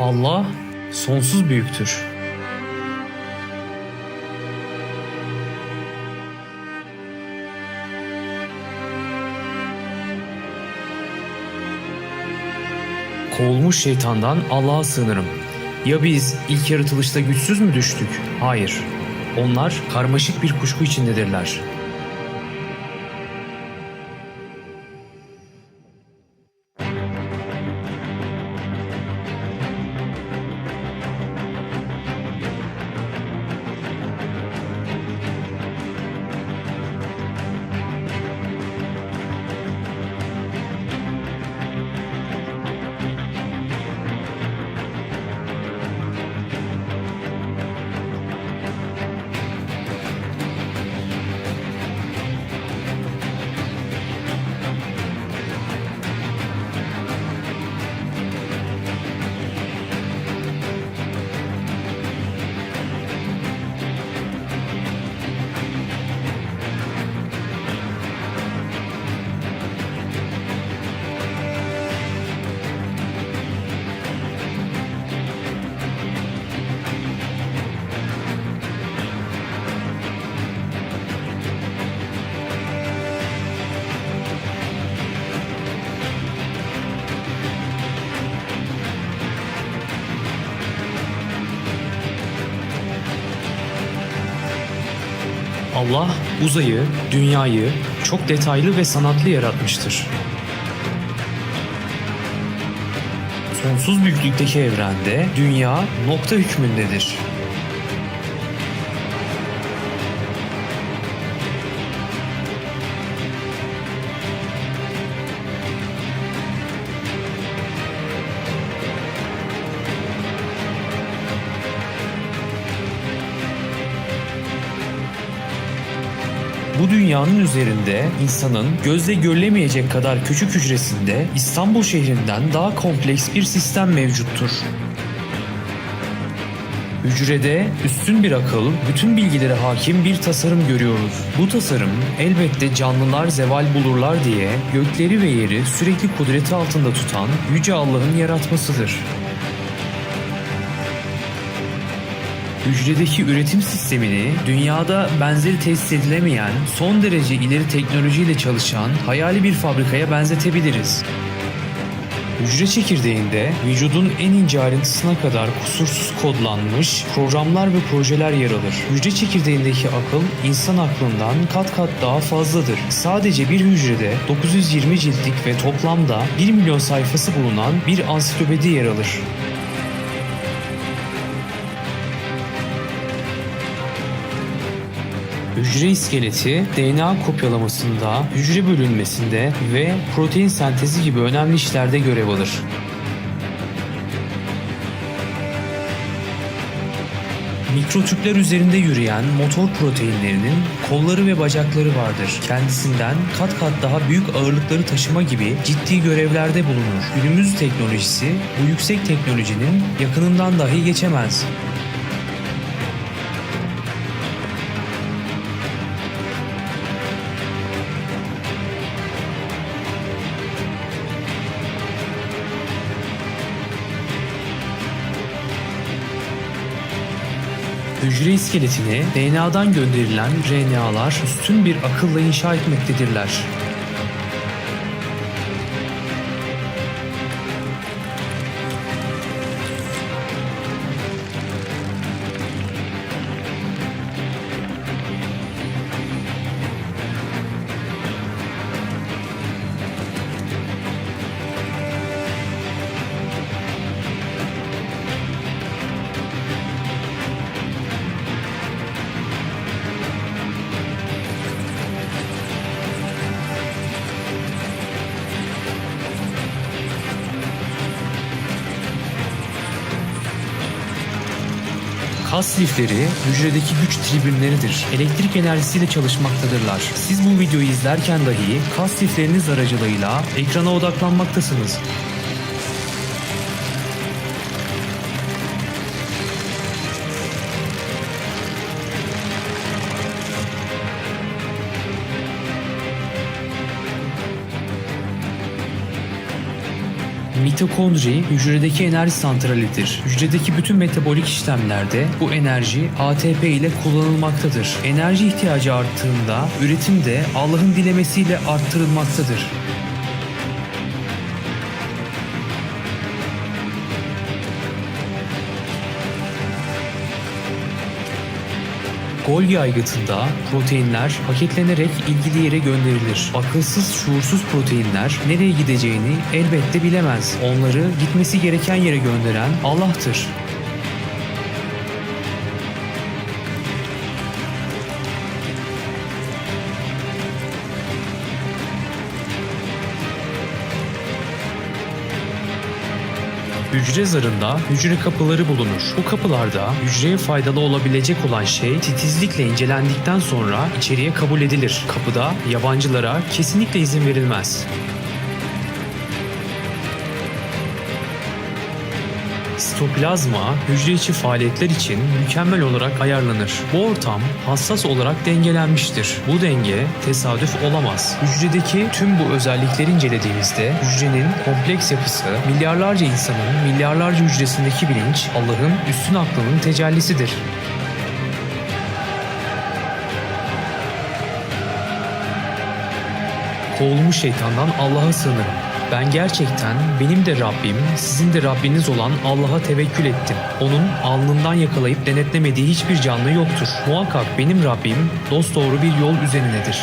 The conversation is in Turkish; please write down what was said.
Allah sonsuz büyüktür. Kovulmuş şeytandan Allah'a sığınırım. Ya biz ilk yaratılışta güçsüz mü düştük? Hayır. Onlar karmaşık bir kuşku içindedirler. Allah uzayı, dünyayı çok detaylı ve sanatlı yaratmıştır. Sonsuz büyüklükteki evrende dünya nokta hükmündedir. Dünyanın üzerinde insanın gözle görülemeyecek kadar küçük hücresinde İstanbul şehrinden daha kompleks bir sistem mevcuttur. Hücrede üstün bir akıl, bütün bilgilere hakim bir tasarım görüyoruz. Bu tasarım elbette canlılar zeval bulurlar diye gökleri ve yeri sürekli kudreti altında tutan Yüce Allah'ın yaratmasıdır. Hücredeki üretim sistemini dünyada benzeri tesis edilemeyen, son derece ileri teknolojiyle çalışan hayali bir fabrikaya benzetebiliriz. Hücre çekirdeğinde vücudun en ince ayrıntısına kadar kusursuz kodlanmış programlar ve projeler yer alır. Hücre çekirdeğindeki akıl insan aklından kat kat daha fazladır. Sadece bir hücrede 920 ciltlik ve toplamda 1 milyon sayfası bulunan bir ansiklopedi yer alır. Hücre iskeleti DNA kopyalamasında, hücre bölünmesinde ve protein sentezi gibi önemli işlerde görev alır. Mikrotüpler üzerinde yürüyen motor proteinlerinin kolları ve bacakları vardır. Kendisinden kat kat daha büyük ağırlıkları taşıma gibi ciddi görevlerde bulunur. Günümüz teknolojisi bu yüksek teknolojinin yakınından dahi geçemez. Hücre iskeletini DNA'dan gönderilen RNA'lar üstün bir akılla inşa etmektedirler. Kas lifleri hücredeki güç tribünleridir. Elektrik enerjisiyle çalışmaktadırlar. Siz bu videoyu izlerken dahi kas lifleriniz aracılığıyla ekrana odaklanmaktasınız. Mitokondri hücredeki enerji santralidir. Hücredeki bütün metabolik işlemlerde bu enerji ATP ile kullanılmaktadır. Enerji ihtiyacı arttığında üretim de Allah'ın dilemesiyle arttırılmaktadır. Golgi aygıtında proteinler paketlenerek ilgili yere gönderilir. Akılsız, şuursuz proteinler nereye gideceğini elbette bilemez. Onları gitmesi gereken yere gönderen Allah'tır. Hücre zarında hücre kapıları bulunur. Bu kapılarda hücreye faydalı olabilecek olan şey titizlikle incelendikten sonra içeriye kabul edilir. Kapıda yabancılara kesinlikle izin verilmez. Sitoplazma hücre içi faaliyetler için mükemmel olarak ayarlanır. Bu ortam hassas olarak dengelenmiştir. Bu denge tesadüf olamaz. Hücredeki tüm bu özellikleri incelediğimizde hücrenin kompleks yapısı, milyarlarca insanın milyarlarca hücresindeki bilinç Allah'ın üstün aklının tecellisidir. Kovulmuş şeytandan Allah'a sığınırım. Ben gerçekten benim de Rabbim, sizin de Rabbiniz olan Allah'a tevekkül ettim. Onun alnından yakalayıp denetlemediği hiçbir canlı yoktur. Muhakkak benim Rabbim dosdoğru bir yol üzerindedir.